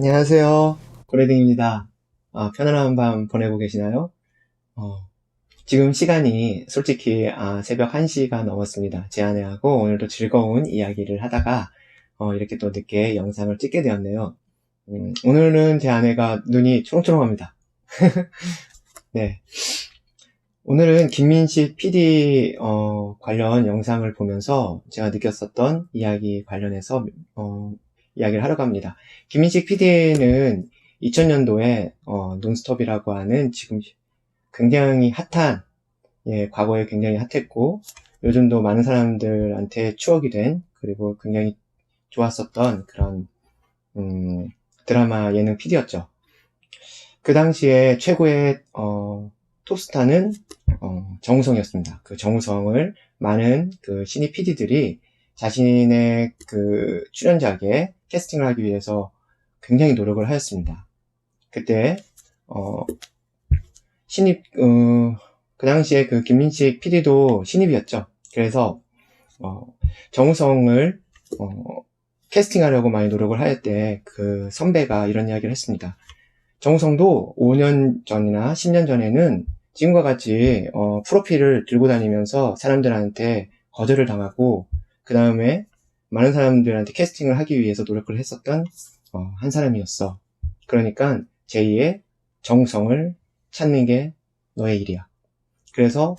안녕하세요. 고래등입니다. 아, 편안한 밤 보내고 계시나요? 어, 지금 시간이 솔직히 아, 새벽 1시가 넘었습니다. 제 아내하고 오늘도 즐거운 이야기를 하다가 어, 이렇게 또 늦게 영상을 찍게 되었네요. 음, 오늘은 제 아내가 눈이 초롱초롱합니다. 네. 오늘은 김민식 PD 어, 관련 영상을 보면서 제가 느꼈었던 이야기 관련해서 어, 이야기를 하려고 합니다. 김민식 PD는 2000년도에 어, 논스톱이라고 하는 지금 굉장히 핫한 예, 과거에 굉장히 핫했고 요즘도 많은 사람들한테 추억이 된 그리고 굉장히 좋았었던 그런 음, 드라마 예능 PD였죠. 그 당시에 최고의 어, 톱스타는 어, 정우성이었습니다. 그 정우성을 많은 그 신입 PD들이 자신의 그 출연작에 캐스팅을 하기 위해서 굉장히 노력을 하였습니다. 그때 어, 신입 어, 그 당시에 그 김민식 PD도 신입이었죠. 그래서 어, 정우성을 어, 캐스팅하려고 많이 노력을 하였대 그 선배가 이런 이야기를 했습니다. 정우성도 5년 전이나 10년 전에는 지금과 같이 어, 프로필을 들고 다니면서 사람들한테 거절을 당하고 그 다음에 많은 사람들한테 캐스팅을 하기 위해서 노력을 했었던 어, 한 사람이었어. 그러니까 제2의 정성을 찾는 게 너의 일이야. 그래서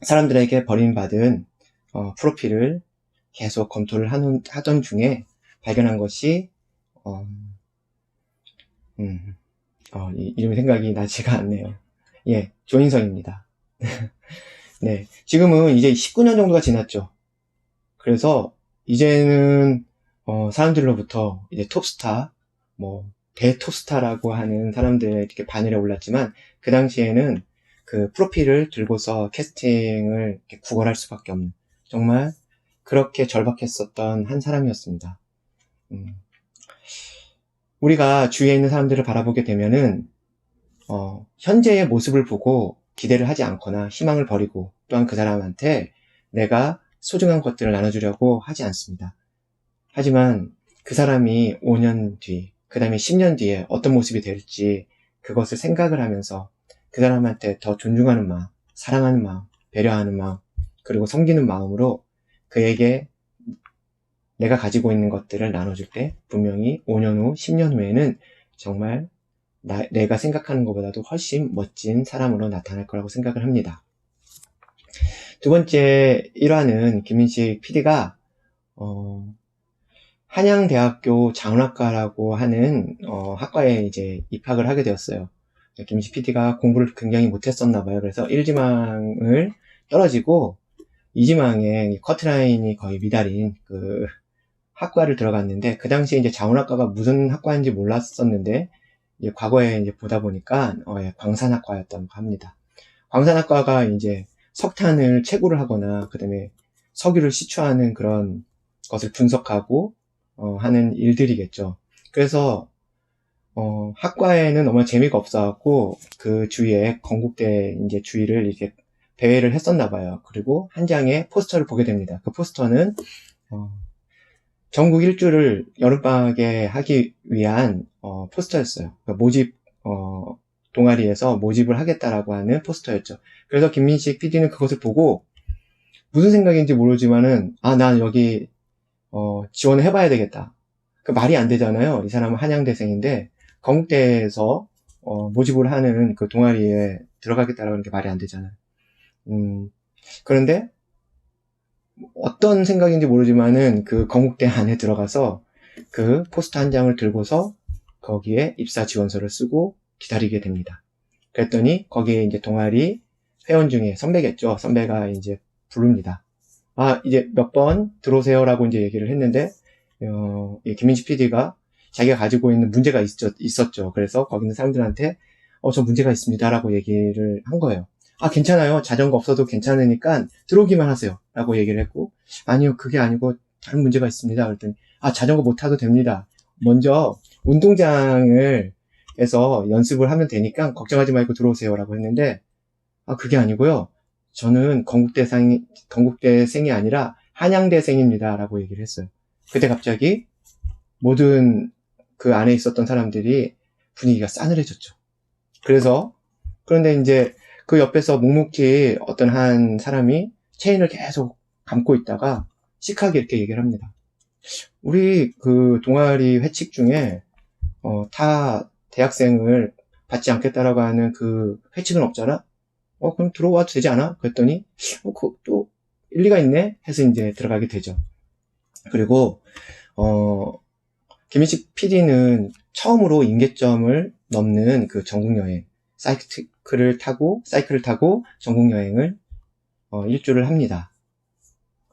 사람들에게 버림받은 어, 프로필을 계속 검토를 하는, 하던 중에 발견한 것이 어, 음, 어, 이, 이름 생각이 나지가 않네요. 예, 조인성입니다. 네, 지금은 이제 19년 정도가 지났죠. 그래서 이제는 어, 사람들로부터 이제 톱스타, 뭐 대톱스타라고 하는 사람들 이렇게 바늘에 올랐지만 그 당시에는 그 프로필을 들고서 캐스팅을 구걸할 수밖에 없는 정말 그렇게 절박했었던 한 사람이었습니다. 음. 우리가 주위에 있는 사람들을 바라보게 되면은 어, 현재의 모습을 보고 기대를 하지 않거나 희망을 버리고 또한 그 사람한테 내가 소중한 것들을 나눠주려고 하지 않습니다. 하지만 그 사람이 5년 뒤, 그 다음에 10년 뒤에 어떤 모습이 될지 그것을 생각을 하면서 그 사람한테 더 존중하는 마음, 사랑하는 마음, 배려하는 마음, 그리고 섬기는 마음으로 그에게 내가 가지고 있는 것들을 나눠줄 때 분명히 5년 후, 10년 후에는 정말 나, 내가 생각하는 것보다도 훨씬 멋진 사람으로 나타날 거라고 생각을 합니다. 두 번째 1화는 김민식 PD가 어, 한양대학교 장학과라고 하는 어, 학과에 이제 입학을 하게 되었어요. 김민식 PD가 공부를 굉장히 못했었나 봐요. 그래서 1지망을 떨어지고 2지망에 커트라인이 거의 미달인 그 학과를 들어갔는데 그 당시에 이제 자원학과가 무슨 학과인지 몰랐었는데 이제 과거에 이제 보다 보니까 어, 예, 광산학과였다고 합니다. 광산학과가 이제 석탄을 채굴을 하거나 그다음에 석유를 시추하는 그런 것을 분석하고 어, 하는 일들이겠죠. 그래서 어, 학과에는 너무 재미가 없어갖고 그 주위에 건국대 이제 주위를 이렇게 대회를 했었나 봐요. 그리고 한 장의 포스터를 보게 됩니다. 그 포스터는 어, 전국 일주를 여름방학에 하기 위한 어, 포스터였어요. 그러니까 모집 어, 동아리에서 모집을 하겠다라고 하는 포스터였죠. 그래서 김민식 PD는 그것을 보고 무슨 생각인지 모르지만은 아, 난 여기 어, 지원을 해봐야 되겠다. 그 말이 안 되잖아요. 이 사람은 한양대생인데 건국대에서 어, 모집을 하는 그 동아리에 들어가겠다라는 게 말이 안 되잖아요. 음, 그런데 어떤 생각인지 모르지만은 그 건국대 안에 들어가서 그 포스터 한 장을 들고서 거기에 입사 지원서를 쓰고 기다리게 됩니다. 그랬더니 거기에 이제 동아리 회원 중에 선배겠죠. 선배가 이제 부릅니다. 아, 이제 몇 번 들어오세요라고 이제 얘기를 했는데, 어, 김민지 PD가 자기가 가지고 있는 문제가 있었, 있었 죠. 그래서 거기 있는 사람들한테, 어, 저 문제가 있습니다라고 얘기를 한 거예요. 아, 괜찮아요. 자전거 없어도 괜찮으니까 들어오기만 하세요. 라고 얘기를 했고, 아니요, 그게 아니고 다른 문제가 있습니다. 그랬더니, 아, 자전거 못 타도 됩니다. 먼저 운동장을 해서 연습을 하면 되니까 걱정하지 말고 들어오세요라고 했는데 아 그게 아니고요. 저는 건국대생 건국대생이 아니라 한양대생입니다라고 얘기를 했어요. 그때 갑자기 모든 그 안에 있었던 사람들이 분위기가 싸늘해졌죠. 그래서 그런데 이제 그 옆에서 묵묵히 어떤 한 사람이 체인을 계속 감고 있다가 시크하게 이렇게 얘기를 합니다. 우리 그 동아리 회칙 중에 어, 타 대학생을 받지 않겠다라고 하는 그 회칙은 없잖아? 어, 그럼 들어와도 되지 않아? 그랬더니, 어, 그, 또, 일리가 있네? 해서 이제 들어가게 되죠. 그리고, 어, 김인식 PD는 처음으로 인계점을 넘는 그 전국여행, 사이클을 타고, 사이클을 타고 전국여행을, 어, 일주를 합니다.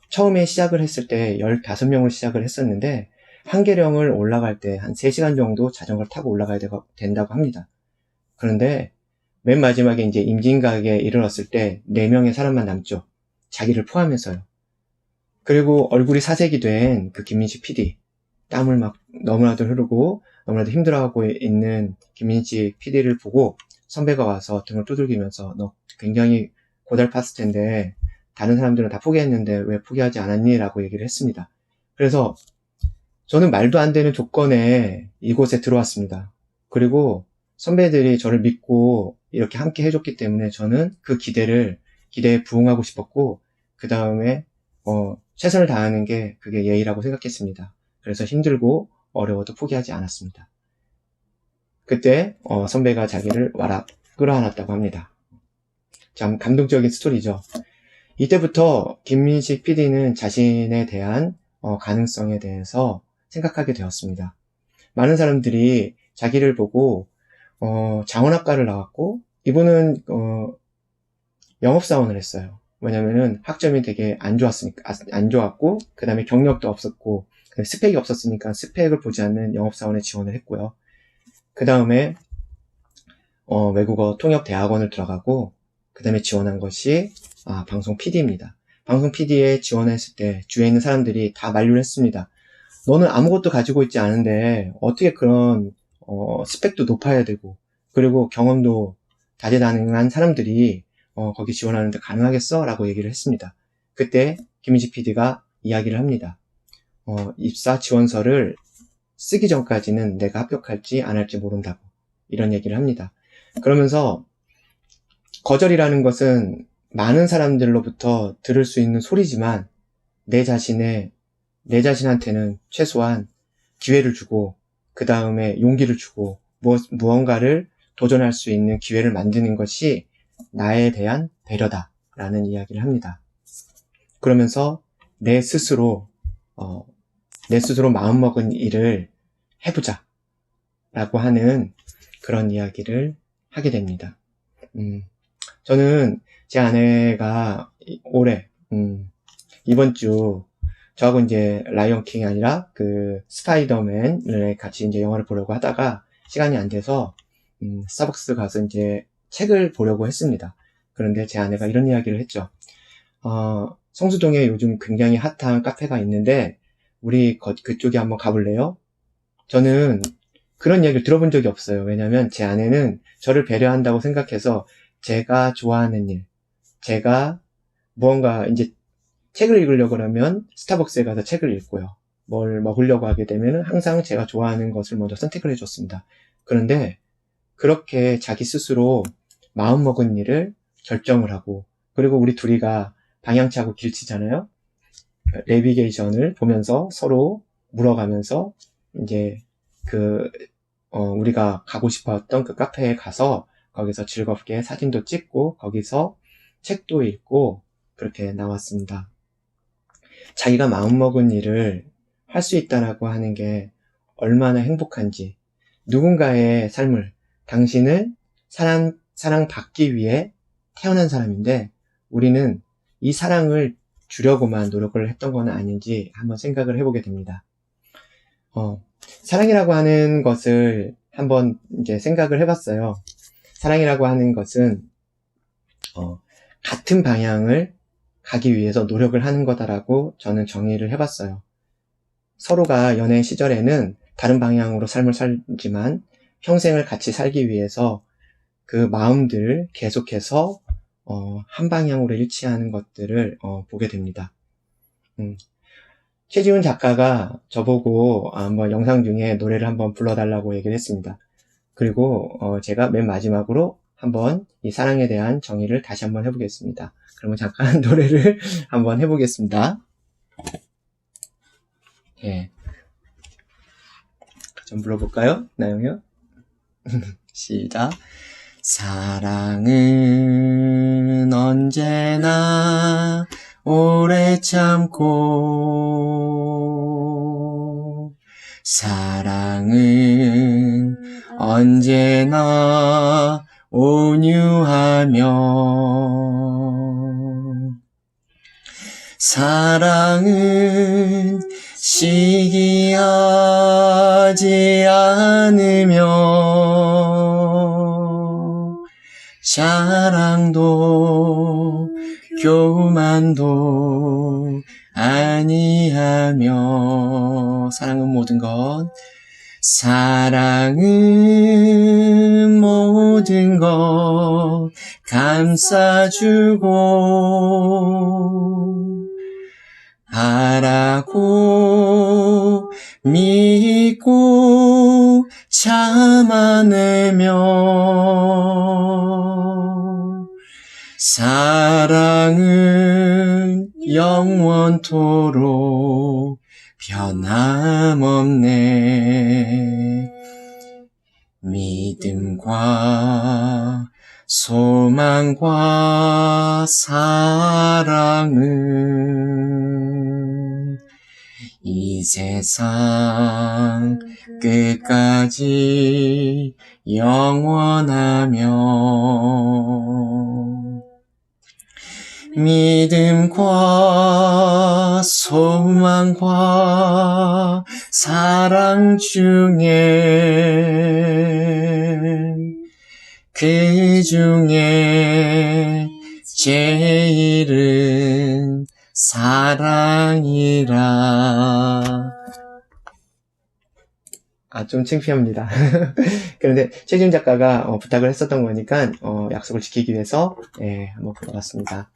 처음에 시작을 했을 때 15명을 시작을 했었는데, 한계령을 올라갈 때 한 3시간 정도 자전거를 타고 올라가야 된다고 합니다. 그런데 맨 마지막에 이제 임진각에 이르렀을 때 4명의 사람만 남죠. 자기를 포함해서요. 그리고 얼굴이 사색이 된 그 김민식 PD. 땀을 막 너무나도 흐르고 너무나도 힘들어하고 있는 김민식 PD를 보고 선배가 와서 등을 두들기면서 너 굉장히 고달팠을 텐데 다른 사람들은 다 포기했는데 왜 포기하지 않았니? 라고 얘기를 했습니다. 그래서 저는 말도 안 되는 조건에 이곳에 들어왔습니다. 그리고 선배들이 저를 믿고 이렇게 함께 해줬기 때문에 저는 그 기대를, 기대에 부응하고 싶었고, 그 다음에, 어, 최선을 다하는 게 그게 예의라고 생각했습니다. 그래서 힘들고 어려워도 포기하지 않았습니다. 그때, 어, 선배가 자기를 와라, 끌어안았다고 합니다. 참 감동적인 스토리죠. 이때부터 김민식 PD는 자신에 대한 어, 가능성에 대해서 생각하게 되었습니다. 많은 사람들이 자기를 보고 어, 장원학과를 나왔고 이분은 어, 영업사원을 했어요. 왜냐면은 학점이 되게 안 좋았으니까 아, 안 좋았고 그 다음에 경력도 없었고 스펙이 없었으니까 스펙을 보지 않는 영업사원에 지원을 했고요. 그 다음에 어, 외국어 통역 대학원을 들어가고 그 다음에 지원한 것이 아, 방송 PD입니다. 방송 PD에 지원했을 때 주위에 있는 사람들이 다 만류를 했습니다. 너는 아무것도 가지고 있지 않은데 어떻게 그런 어, 스펙도 높아야 되고 그리고 경험도 다재다능한 사람들이 어, 거기 지원하는데 가능하겠어? 라고 얘기를 했습니다. 그때 김민식 PD가 이야기를 합니다. 어, 입사 지원서를 쓰기 전까지는 내가 합격할지 안 할지 모른다고 이런 얘기를 합니다. 그러면서 거절이라는 것은 많은 사람들로부터 들을 수 있는 소리지만 내 자신의 내 자신한테는 최소한 기회를 주고 그 다음에 용기를 주고 무엇, 무언가를 도전할 수 있는 기회를 만드는 것이 나에 대한 배려다라는 이야기를 합니다. 그러면서 내 스스로 어, 내 스스로 마음먹은 일을 해보자 라고 하는 그런 이야기를 하게 됩니다. 음, 저는 제 아내가 올해 음, 이번 주 저하고 이제 라이언 킹이 아니라 그 스파이더맨을 같이 이제 영화를 보려고 하다가 시간이 안 돼서 음, 스타벅스 가서 이제 책을 보려고 했습니다. 그런데 제 아내가 이런 이야기를 했죠. 어, 성수동에 요즘 굉장히 핫한 카페가 있는데 우리 거, 그쪽에 한번 가볼래요? 저는 그런 이야기를 들어본 적이 없어요. 왜냐하면 제 아내는 저를 배려한다고 생각해서 제가 좋아하는 일, 제가 무언가 이제 책을 읽으려고 하면 스타벅스에 가서 책을 읽고요. 뭘 먹으려고 하게 되면 항상 제가 좋아하는 것을 먼저 선택을 해줬습니다. 그런데 그렇게 자기 스스로 마음먹은 일을 결정을 하고 그리고 우리 둘이가 방향차고 길치잖아요. 내비게이션을 보면서 서로 물어가면서 이제 그 어, 우리가 가고 싶었던 그 카페에 가서 거기서 즐겁게 사진도 찍고 거기서 책도 읽고 그렇게 나왔습니다. 자기가 마음먹은 일을 할 수 있다라고 하는 게 얼마나 행복한지 누군가의 삶을 당신을 사랑, 사랑받기 위해 태어난 사람인데 우리는 이 사랑을 주려고만 노력을 했던 건 아닌지 한번 생각을 해보게 됩니다. 어, 사랑이라고 하는 것을 한번 이제 생각을 해봤어요. 사랑이라고 하는 것은 어, 같은 방향을 가기 위해서 노력을 하는 거다라고 저는 정의를 해봤어요. 서로가 연애 시절에는 다른 방향으로 삶을 살지만 평생을 같이 살기 위해서 그 마음들 계속해서 어, 한 방향으로 일치하는 것들을 어, 보게 됩니다. 음, 최지훈 작가가 저보고 한번 영상 중에 노래를 한번 불러달라고 얘기를 했습니다. 그리고 어, 제가 맨 마지막으로 한번 이 사랑에 대한 정의를 다시 한번 해보겠습니다. 그러면 잠깐 노래를 한번 해보겠습니다. 예. 좀 불러볼까요? 나영이요? 시작. 사랑은 언제나 오래 참고 사랑은 언제나 온유하며 사랑은 시기하지 않으며 사랑도 교만도 아니하며 사랑은 모든 것 사랑은 모든 것 감싸주고 알아고 믿고 참아내며 사랑은 영원토록 변함없네. 믿음과 소망과 사랑은 이 세상 끝까지 영원하며 믿음과 소망과 사랑 중에 그 중에 제일은 사랑이라. 아, 좀 창피합니다. 그런데 최지훈 작가가 어, 부탁을 했었던 거니까 어, 약속을 지키기 위해서 예, 한번 불러봤습니다.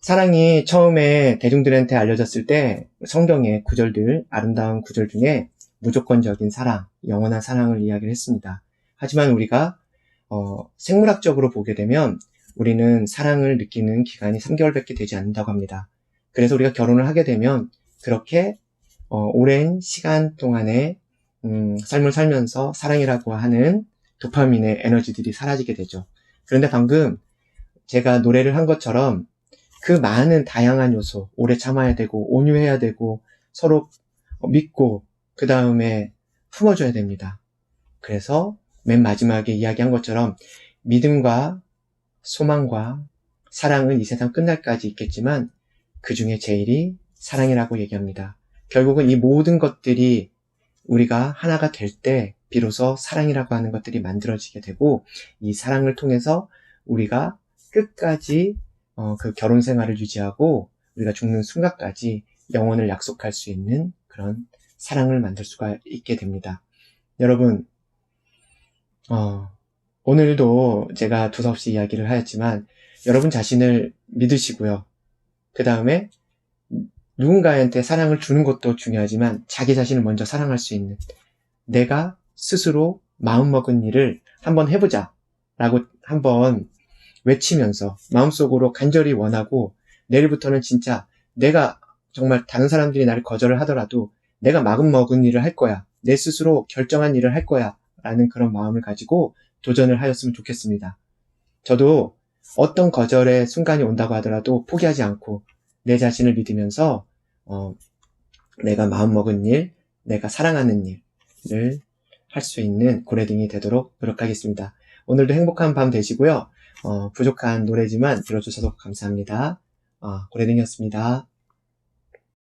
사랑이 처음에 대중들한테 알려졌을 때 성경의 구절들, 아름다운 구절 중에 무조건적인 사랑, 영원한 사랑을 이야기를 했습니다. 하지만 우리가 어, 생물학적으로 보게 되면 우리는 사랑을 느끼는 기간이 3개월밖에 되지 않는다고 합니다. 그래서 우리가 결혼을 하게 되면 그렇게 어, 오랜 시간 동안에 음, 삶을 살면서 사랑이라고 하는 도파민의 에너지들이 사라지게 되죠. 그런데 방금 제가 노래를 한 것처럼 그 많은 다양한 요소, 오래 참아야 되고, 온유해야 되고, 서로 믿고, 그 다음에 품어줘야 됩니다. 그래서 맨 마지막에 이야기한 것처럼 믿음과 소망과 사랑은 이 세상 끝날까지 있겠지만 그 중에 제일이 사랑이라고 얘기합니다. 결국은 이 모든 것들이 우리가 하나가 될 때 비로소 사랑이라고 하는 것들이 만들어지게 되고 이 사랑을 통해서 우리가 끝까지 어, 그 결혼 생활을 유지하고 우리가 죽는 순간까지 영혼을 약속할 수 있는 그런 사랑을 만들 수가 있게 됩니다. 여러분, 어, 오늘도 제가 두서없이 이야기를 하였지만 여러분 자신을 믿으시고요. 그 다음에 누군가한테 사랑을 주는 것도 중요하지만 자기 자신을 먼저 사랑할 수 있는 내가 스스로 마음먹은 일을 한번 해보자 라고 한번 외치면서 마음속으로 간절히 원하고 내일부터는 진짜 내가 정말 다른 사람들이 나를 거절을 하더라도 내가 마음먹은 일을 할 거야. 내 스스로 결정한 일을 할 거야. 라는 그런 마음을 가지고 도전을 하였으면 좋겠습니다. 저도 어떤 거절의 순간이 온다고 하더라도 포기하지 않고 내 자신을 믿으면서 어, 내가 마음먹은 일, 내가 사랑하는 일을 할 수 있는 고래등이 되도록 노력하겠습니다. 오늘도 행복한 밤 되시고요. 어, 부족한 노래지만 들어주셔서 감사합니다. 어, 고래등이었습니다.